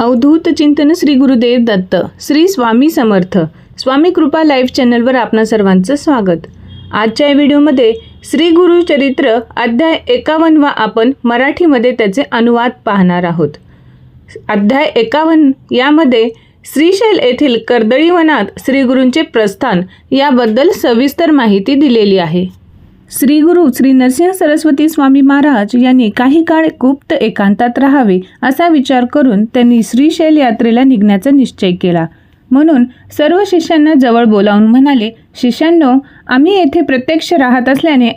अवधूत चिंतन श्री गुरुदेव दत्त श्री स्वामी समर्थ. स्वामी कृपा लाईव्ह चॅनलवर आपणा सर्वांचं स्वागत. आजच्या या व्हिडिओमध्ये श्री गुरु चरित्र अध्याय एकावन्नवा आपण मराठीमध्ये त्याचे अनुवाद पाहणार आहोत. अध्याय एकावन्न यामध्ये श्रीशैल येथील कर्दळीवनात श्रीगुरूंचे प्रस्थान याबद्दल सविस्तर माहिती दिलेली आहे. श्री गुरु श्री नरसिंह सरस्वती स्वामी महाराज यांनी काही काळ गुप्त एकांतात राहावे असा विचार करून त्यांनी श्रीशैल यात्रेला निघण्याचा निश्चय केला. म्हणून सर्व शिष्यांना जवळ बोलावून म्हणाले शिष्यांनो आम्ही येथे प्रत्यक्ष राहत असल्याने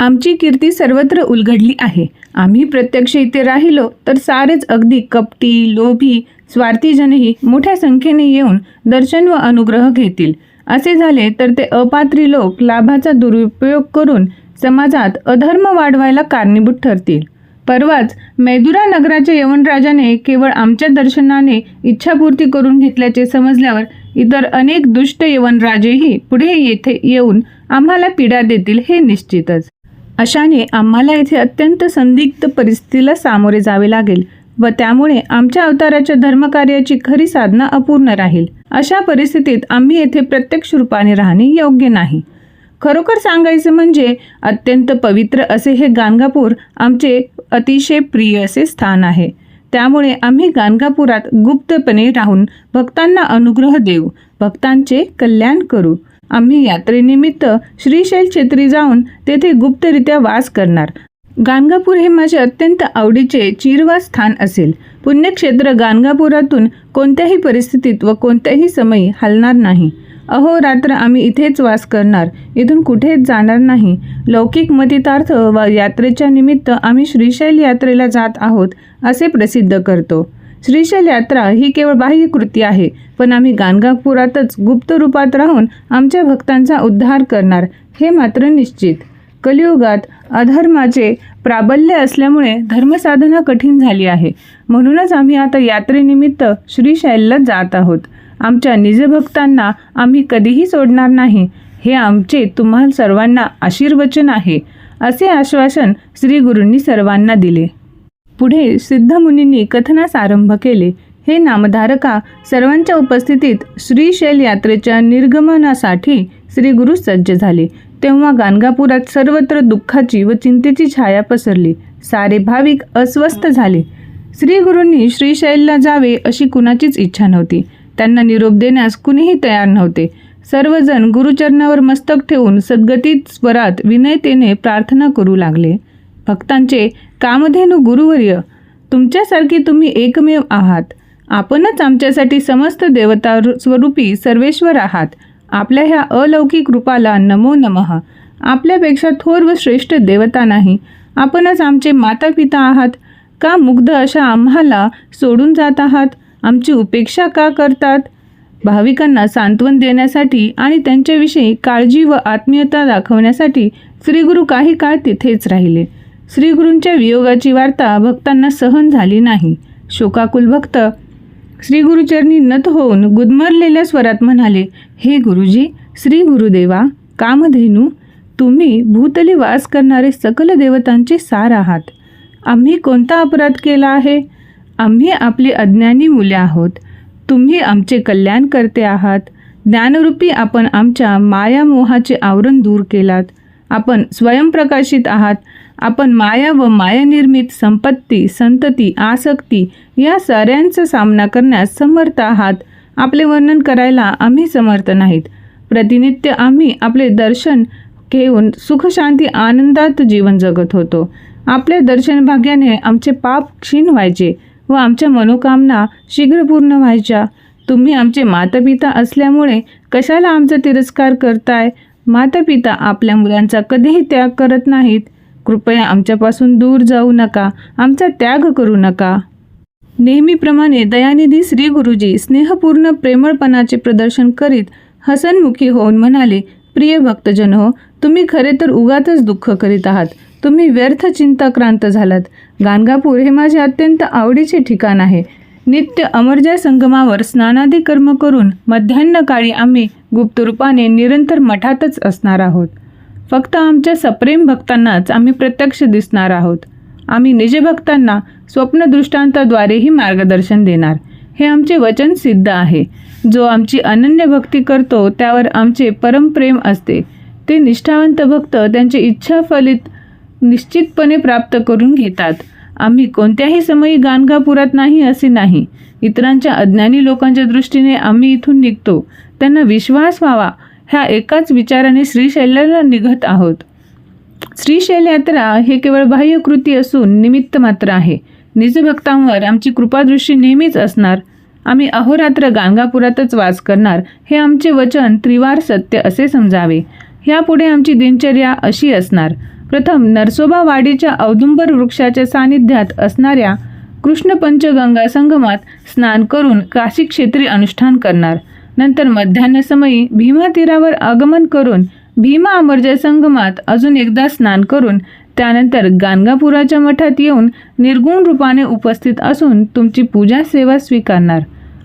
आमची कीर्ती सर्वत्र उलगडली आहे. आम्ही प्रत्यक्ष इथे राहिलो तर सारेच अगदी कपटी लोभी स्वार्थीजनही मोठ्या संख्येने येऊन दर्शन व अनुग्रह घेतील. असे झाले तर ते अपात्री लोक लाभाचा दुरुपयोग करून समाजात अधर्म वाढवायला कारणीभूत ठरतील. परवाच मैदुरा नगराच्या यवनराजाने केवळ आमच्या दर्शनाने इच्छापूर्ती करून घेतल्याचे समजल्यावर इतर अनेक दुष्ट यवनराजेही पुढे येथे येऊन आम्हाला पीडा देतील हे निश्चितच. अशाने आम्हाला येथे अत्यंत संदिग्ध परिस्थितीला सामोरे जावे लागेल व त्यामुळे आमच्या अवताराच्या धर्मकार्याची खरी साधना अपूर्ण राहील. अशा परिस्थितीत आम्ही येथे प्रत्यक्ष रूपाने राहणे योग्य नाही. खरोखर सांगायचं म्हणजे अत्यंत पवित्र असे हे गाणगापूर आमचे अतिशय प्रिय असे स्थान आहे. त्यामुळे आम्ही गाणगापुरात गुप्तपणे राहून भक्तांना अनुग्रह देऊ भक्तांचे कल्याण करू. आम्ही यात्रेनिमित्त श्रीशैल छेत्री जाऊन तेथे गुप्तरित्या वास करणार. गाणगापूर हे माझे अत्यंत आवडीचे चिरवास स्थान असेल. पुण्यक्षेत्र गाणगापुरातून कोणत्याही परिस्थितीत व कोणत्याही समयी हलणार नाही. अहो रात्र आम्ही इथेच वास करणार. इथून कुठेच जाणार नाही? लौकिक मतितार्थ व यात्रेच्या निमित्त आम्ही श्रीशैल यात्रेला जात आहोत असे प्रसिद्ध करतो. श्रीशैल यात्रा ही केवळ बाह्य कृती आहे पण आम्ही गाणगापुरातच गुप्त रूपात राहून आमच्या भक्तांचा उद्धार करणार हे मात्र निश्चित. कलियुगात अधर्माचे प्राबल्य असल्यामुळे धर्मसाधना कठीण झाली आहे. म्हणूनच आम्ही आता यात्रेनिमित्त श्रीशैलला जात आहोत. आमच्या निजभक्तांना आम्ही कधीही सोडणार नाही. हे आमचे तुम्हा सर्वांना आशीर्वचन आहे असे आश्वासन श्री गुरूंनी सर्वांना दिले. पुढे सिद्धमुनींनी कथनास आरंभ केले. हे नामधारका सर्वांच्या उपस्थितीत श्रीशैल यात्रेच्या निर्गमनासाठी श्री गुरु सज्ज झाले. तेव्हा गाणगापुरात सर्वत्र दुःखाची व चिंतेची छाया पसरली. सारे भाविक अस्वस्थ झाले. श्रीगुरूंनी श्रीशैलला जावे अशी कुणाचीच इच्छा नव्हती. त्यांना निरोप देण्यास कुणीही तयार नव्हते. सर्वजण गुरुचरणावर मस्तक ठेवून सद्गतीत स्वरात विनयतेने प्रार्थना करू लागले. भक्तांचे कामधेनू गुरुवर्य तुमच्यासारखी तुम्ही एकमेव आहात. आपणच आमच्यासाठी समस्त देवता स्वरूपी सर्वेश्वर आहात. आपल्या ह्या अलौकिक रूपाला नमो नमः. आपल्यापेक्षा थोर व श्रेष्ठ देवता नाही. आपणच आमचे माता पिता आहात. का मुग्ध अशा आम्हाला सोडून जात आहात? आमची उपेक्षा का करतात? भाविकांना सांत्वन देण्यासाठी आणि त्यांच्याविषयी काळजी व आत्मीयता दाखवण्यासाठी श्रीगुरू काही काळ तिथेच राहिले. श्रीगुरूंच्या वियोगाची वार्ता भक्तांना सहन झाली नाही. शोकाकुल भक्त श्री गुरुचरणी नत होऊन गुदमरलेल्या स्वरात म्हणाले हे गुरुजी श्री गुरुदेवा कामधेनू तुम्ही भूतली वास करणारे सकल देवतांचे सार आहात. आम्ही कोणता अपराध केला आहे? आम्ही आपली अज्ञानी मुले आहोत. तुम्ही आमचे कल्याण करते आहात. ज्ञानरूपी आपण आमच्या मायामोहाचे आवरण दूर केलात. आपण स्वयंप्रकाशित आहात. आपण माया व मायानिर्मित संपत्ती संतती आसक्ती या साऱ्यांचा सामना करण्यास समर्थ आहात. आपले वर्णन करायला आम्ही समर्थ नाहीत. प्रतिनित्य आम्ही आपले दर्शन घेऊन सुखशांती आनंदात जीवन जगत होतो. आपल्या दर्शन भाग्याने आमचे पाप क्षीण व्हायचे व आमच्या मनोकामना शीघ्र पूर्ण व्हायच्या. तुम्ही आमचे मातापिता असल्यामुळे कशाला आमचा तिरस्कार करताय? मातापिता आपल्या मुलांचा कधीही त्याग करत नाहीत. कृपया आमच्यापासून दूर जाऊ नका. आमचा त्याग करू नका. नेहमीप्रमाणे दयानिधी श्री गुरुजी स्नेहपूर्ण प्रेमळपणाचे प्रदर्शन करीत हसनमुखी होऊन म्हणाले प्रिय भक्तजन हो तुम्ही खरे तर उगातच दुःख करीत आहात. तुम्ही व्यर्थ चिंताक्रांत झालात. गाणगापूर हे माझे अत्यंत आवडीचे ठिकाण आहे. नित्य अमरजय संगमावर स्नानादी कर्म करून मध्यान्हकाळी आम्ही गुप्तरूपाने निरंतर मठातच असणार आहोत. फक्त आमच्या सप्रेम भक्तांनाच आम्ही प्रत्यक्ष दिसणार आहोत. आम्ही निजभक्तांना स्वप्नदृष्टांताद्वारेही मार्गदर्शन देणार. हे आमचे वचन सिद्ध आहे. जो आमची अनन्य भक्ती करतो त्यावर आमचे परमप्रेम असते. ते निष्ठावंत भक्त त्यांची इच्छा फलित निश्चितपणे प्राप्त करून घेतात. आम्ही कोणत्याही समयी गाणगापुरात नाही असे नाही. इतरांच्या अज्ञानी लोकांच्या दृष्टीने आम्ही इथून निघतो. त्यांना विश्वास व्हावा ह्या एकाच विचाराने श्रीशैल्याला निघत आहोत. श्रीशैल यात्रा हे केवळ बाह्य कृती असून निमित्त मात्र आहे. निजभक्तांवर आमची कृपादृष्टी नेहमीच असणार. आम्ही अहोरात्र गाणगापुरातच वास करणार हे आमचे वचन त्रिवार सत्य असे समजावे. ह्यापुढे आमची दिनचर्या अशी असणार. प्रथम नरसोबा वाडीच्या औदुंबर वृक्षाच्या सानिध्यात असणाऱ्या कृष्णपंचगंगा संगमात स्नान करून काशी क्षेत्री अनुष्ठान करणार. नंतर मध्यान्हसमयी भीमा तीरावर आगमन करून भीमा अमरजय संगमात अजून एकदा स्नान करून त्यानंतर गाणगापुराच्या मठात येऊन निर्गुण रूपाने उपस्थित असून तुमची पूजा सेवा स्वीकारणार.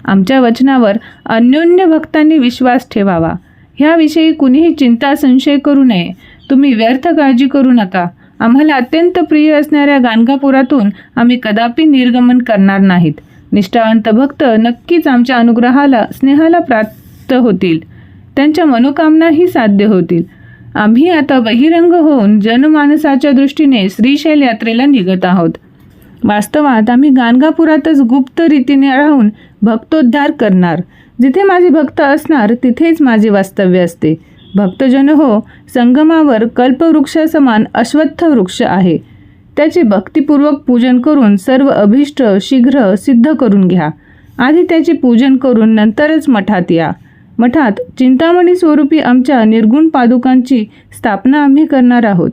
आमच्या वचनावर अन्योन्य भक्तांनी विश्वास ठेवावा. ह्याविषयी कुणीही चिंता संशय करू नये. तुम्ही व्यर्थ काळजी करू नका. आम्हाला अत्यंत प्रिय असणाऱ्या गाणगापुरातून आम्ही कदापि निर्गमन करणार नाहीत. निष्ठावंत भक्त नक्कीच आमच्या अनुग्रहाला स्नेहाला प्राप्त होतील. त्यांच्या मनोकामनाही साध्य होतील. आम्ही आता बहिरंग होऊन जनमानसाच्या दृष्टीने श्रीशैल यात्रेला निघत आहोत. वास्तवात आम्ही गाणगापुरातच गुप्त रीतीने राहून भक्तोद्धार करणार. जिथे माझे भक्त असणार तिथेच माझे वास्तव्य असते. भक्तजन हो संगमावर कल्पवृक्षासमान अश्वत्थ वृक्ष आहे. त्याचे भक्तिपूर्वक पूजन करून सर्व अभिष्ट शीघ्र सिद्ध करून घ्या. आधी त्याचे पूजन करून नंतरच मठात या. मठात चिंतामणी स्वरूपी आमच्या निर्गुण पादुकांची स्थापना आम्ही करणार आहोत.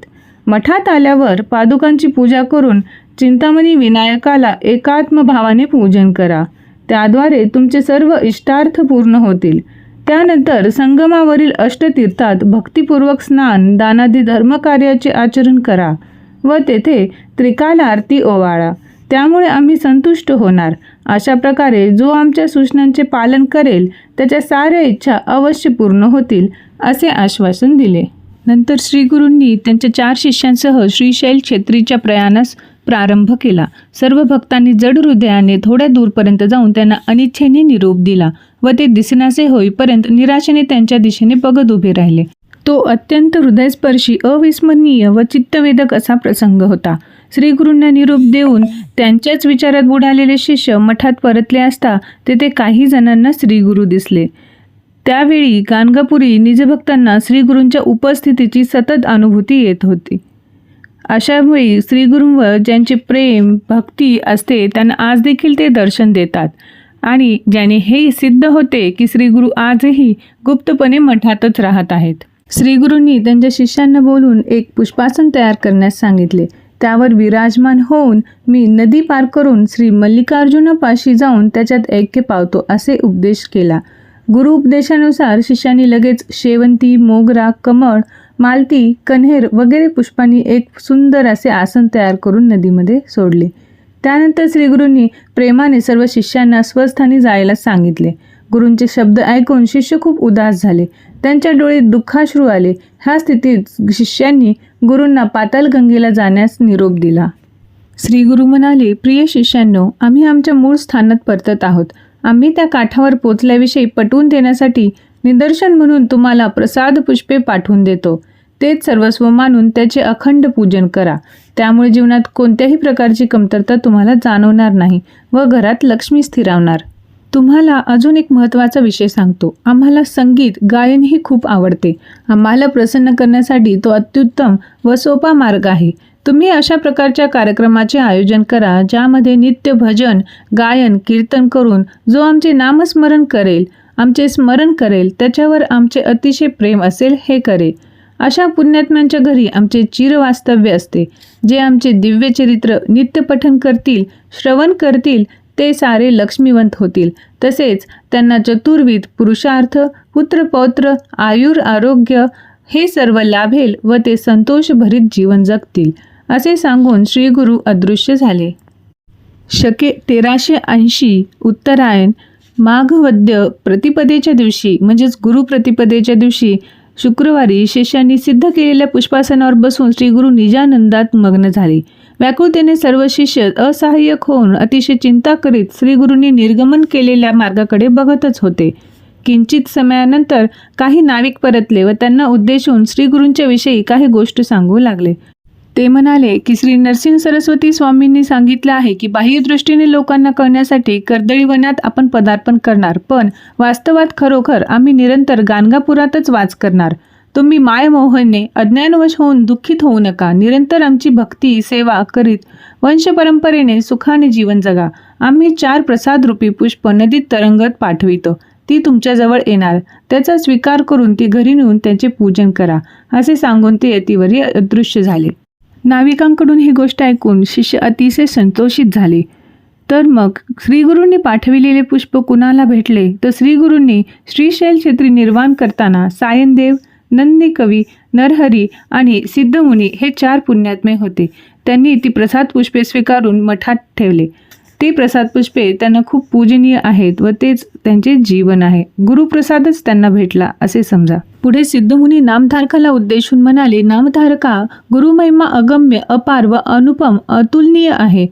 मठात आल्यावर पादुकांची पूजा करून चिंतामणी विनायकाला एकात्म भावाने पूजन करा. त्याद्वारे तुमचे सर्व इष्टार्थ पूर्ण होतील. त्यानंतर संगमावरील अष्टतीर्थात भक्तिपूर्वक स्नान दानादी धर्मकार्याचे आचरण करा. व तेथे त्रिकाल आरती ओवाळा. त्यामुळे आम्ही संतुष्ट होणार. अशा प्रकारे जो आमच्या सूचनांचे पालन करेल त्याच्या साऱ्या इच्छा अवश्य पूर्ण होतील असे आश्वासन दिले. नंतर श्रीगुरूंनी त्यांच्या चार शिष्यांसह श्रीशैल छेत्रीच्या प्रयाणास प्रारंभ केला. सर्व भक्तांनी जड हृदयाने थोड्या दूरपर्यंत जाऊन त्यांना अनिच्छेने निरोप दिला व ते दिसनासे होईपर्यंत निराशेने त्यांच्या दिशेने बघत उभे राहिले. तो अत्यंत हृदयस्पर्शी अविस्मरणीय व चित्तवेदक असा प्रसंग होता. श्रीगुरूंना निरोप देऊन त्यांच्याच विचारात बुडालेले शिष्य मठात परतले असता तेथे काही जणांना श्रीगुरू दिसले. त्यावेळी गाणगापुरी निजभक्तांना श्रीगुरूंच्या उपस्थितीची सतत अनुभूती येत होती. अशावेळी श्रीगुरूंवर ज्यांचे प्रेम भक्ती असते त्यांना आज देखील ते दर्शन देतात आणि ज्याने हे सिद्ध होते की श्रीगुरू आजही गुप्तपणे मठातच राहत आहेत. श्रीगुरूंनी त्यांच्या शिष्यांना बोलून एक पुष्पासन तयार करण्यास सांगितले. त्यावर विराजमान होऊन मी नदी पार करून श्री मल्लिकार्जुनापाशी जाऊन त्याच्यात ऐक्य पावतो असे उपदेश केला. गुरु उपदेशानुसार शिष्यांनी लगेच शेवंती मोगरा कमळ मालती कन्हेर वगैरे पुष्पांनी एक सुंदर असे आसन तयार करून नदीमध्ये सोडले. त्यानंतर श्रीगुरूंनी प्रेमाने सर्व शिष्यांना स्वस्थानी जायला सांगितले. गुरूंचे शब्द ऐकून शिष्य खूप उदास झाले. त्यांच्या डोळे दुःखाश्रू आले. ह्या स्थितीत शिष्यांनी गुरूंना पातालगंगेला जाण्यास निरोप दिला. श्री गुरु म्हणाले प्रिय शिष्यांनो आम्ही आमच्या मूळ स्थानात परतत आहोत. आम्ही त्या काठावर पोचल्याविषयी पटवून देण्यासाठी निदर्शन म्हणून तुम्हाला प्रसाद पुष्पे पाठवून देतो. तेच सर्वस्व मानून त्याचे अखंड पूजन करा. त्यामुळे जीवनात कोणत्याही प्रकारची कमतरता तुम्हाला जाणवणार नाही व घरात लक्ष्मी स्थिरावणार. तुम्हाला अजून एक महत्त्वाचा विषय सांगतो. आम्हाला संगीत गायन ही खूप आवडते. आम्हाला प्रसन्न करण्यासाठी तो अत्युत्तम व सोपा मार्ग आहे. तुम्ही अशा प्रकारच्या कार्यक्रमाचे आयोजन करा ज्यामध्ये नित्य भजन गायन कीर्तन करून जो आमचे नामस्मरण करेल आमचे स्मरण करेल त्याच्यावर आमचे अतिशय प्रेम असेल हे करे अशा पुण्यात्म्यांच्या घरी आमचे चिरवास्तव्य असते जे आमचे दिव्य चरित्र नित्यपठन करतील श्रवण करतील ते सारे लक्ष्मीवंत होतील. तसेच त्यांना चतुर्विध पुरुषार्थ पुत्रपौत्र आयुर आरोग्य हे सर्व लाभेल व ते संतोषभरीत जीवन जगतील असे सांगून श्रीगुरु अदृश्य झाले. शके तेराशे ऐंशी उत्तरायण माघवद्य प्रतिपदेच्या दिवशी म्हणजेच गुरुप्रतिपदेच्या दिवशी शुक्रवारी शिष्यांनी सिद्ध केलेल्या पुष्पासनावर बसून श्रीगुरु निजानंदात मग्न झाले. व्याकुळतेने सर्व शिष्य असहाय्यक होऊन अतिशय चिंता करीत श्रीगुरूंनी निर्गमन केलेल्या मार्गाकडे बघतच होते. किंचित समयानंतर काही नाविक परतले व त्यांना उद्देशून श्रीगुरूंच्या विषयी काही गोष्ट सांगू लागले. ते म्हणाले की श्री नरसिंह सरस्वती स्वामींनी सांगितलं आहे की बाह्यदृष्टीने लोकांना कळण्यासाठी कर्दळी वनात आपण पदार्पण करणार पण वास्तवात खरोखर आम्ही निरंतर गाणगापुरातच वाच करणार. तुम्ही मायमोहनने अज्ञानवश होऊन दुःखित होऊ नका. निरंतर आमची भक्ती सेवा करीत वंशपरंपरेने सुखाने जीवन जगा. आम्ही चार प्रसादरूपी पुष्प नदीत तरंगत पाठवितो. ती तुमच्याजवळ येणार. त्याचा स्वीकार करून ती घरी नेऊन त्यांचे पूजन करा असे सांगून ते यतीवरी अदृश्य झाले. नाविकांकडून ही गोष्ट ऐकून शिष्य अतिशय संतोषित झाले. तर मग श्रीगुरूंनी पाठविलेले पुष्प कुणाला भेटले? तर श्रीगुरूंनी श्रीशैल क्षेत्री निर्माण करताना सायनदेव नंदी कवी नरहरी आणि सिद्धमुनी हे चार पुण्यात्मे होते. त्यांनी ती प्रसाद पुष्पे स्वीकारून मठात ठेवले. ते प्रसाद पुष्पे त्यांना खूप पूजनीय आहेत व तेच त्यांचे जीवन आहे. गुरुप्रसादच त्यांना भेटला असे समजा. पुढे सिद्धमुनी नामधारकाला उद्देशून म्हणाले नामधारका गुरुमहिमा अगम्य अपार व अनुपम अतुलनीय आहे.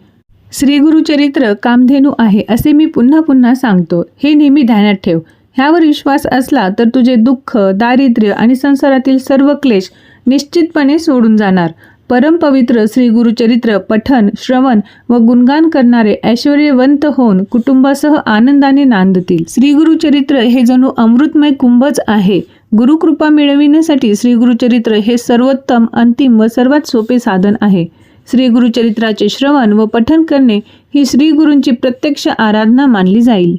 श्रीगुरुचरित्र कामधेनू आहे असे मी पुन्हा पुन्हा सांगतो. हे नेहमी ध्यानात ठेव. ह्यावर विश्वास असला तर तुझे दुःख दारिद्र्य आणि संसारातील सर्व क्लेश निश्चितपणे सोडून जाणार. परमपवित्र श्री गुरुचरित्र पठन श्रवण व गुणगान करणारे ऐश्वर्यवंत होऊन कुटुंबासह आनंदाने नांदतील. श्री गुरुचरित्र हे जणू अमृतमय कुंभच आहे. गुरुकृपा मिळविण्यासाठी श्री गुरुचरित्र हे सर्वोत्तम अंतिम व सर्वात सोपे साधन आहे. श्री गुरुचरित्राचे श्रवण व पठन करणे ही श्री गुरूंची प्रत्यक्ष आराधना मानली जाईल.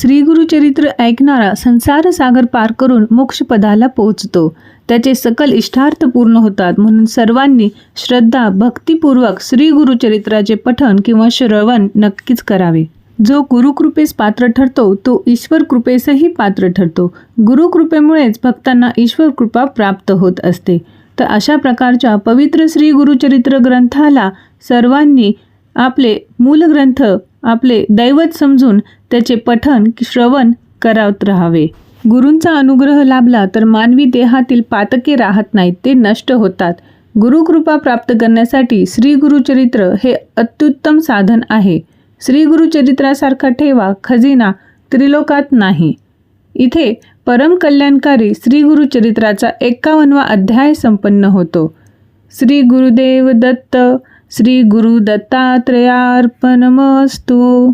श्री गुरुचरित्र ऐकणारा संसार सागर पार करून मोक्षपदाला पोहोचतो. त्याचे सकल इष्टार्थ पूर्ण होतात. म्हणून सर्वांनी श्रद्धा भक्तिपूर्वक श्री गुरुचरित्राचे पठन किंवा श्रवण नक्कीच करावे. जो गुरुकृपेस पात्र ठरतो तो ईश्वर कृपेसही पात्र ठरतो. गुरुकृपेमुळेच भक्तांना ईश्वर कृपा प्राप्त होत असते. तर अशा प्रकारच्या पवित्र श्री गुरुचरित्र ग्रंथाला सर्वांनी आपले मूल ग्रंथ आपले दैवत समजून त्याचे पठन श्रवण करावत राहावे. गुरूंचा अनुग्रह लाभला तर मानवी देहातील पातके राहत नाहीत ते नष्ट होतात. गुरुकृपा प्राप्त करण्यासाठी श्री गुरुचरित्र हे अत्युत्तम साधन आहे. श्री गुरुचरित्रासारखा ठेवा खजिना त्रिलोकात नाही. इथे परम कल्याणकारी श्री गुरुचरित्राचा एकावन्नवा अध्याय संपन्न होतो. श्री गुरुदेव दत्त श्री गुरु दत्तात्रयार्पणमस्तु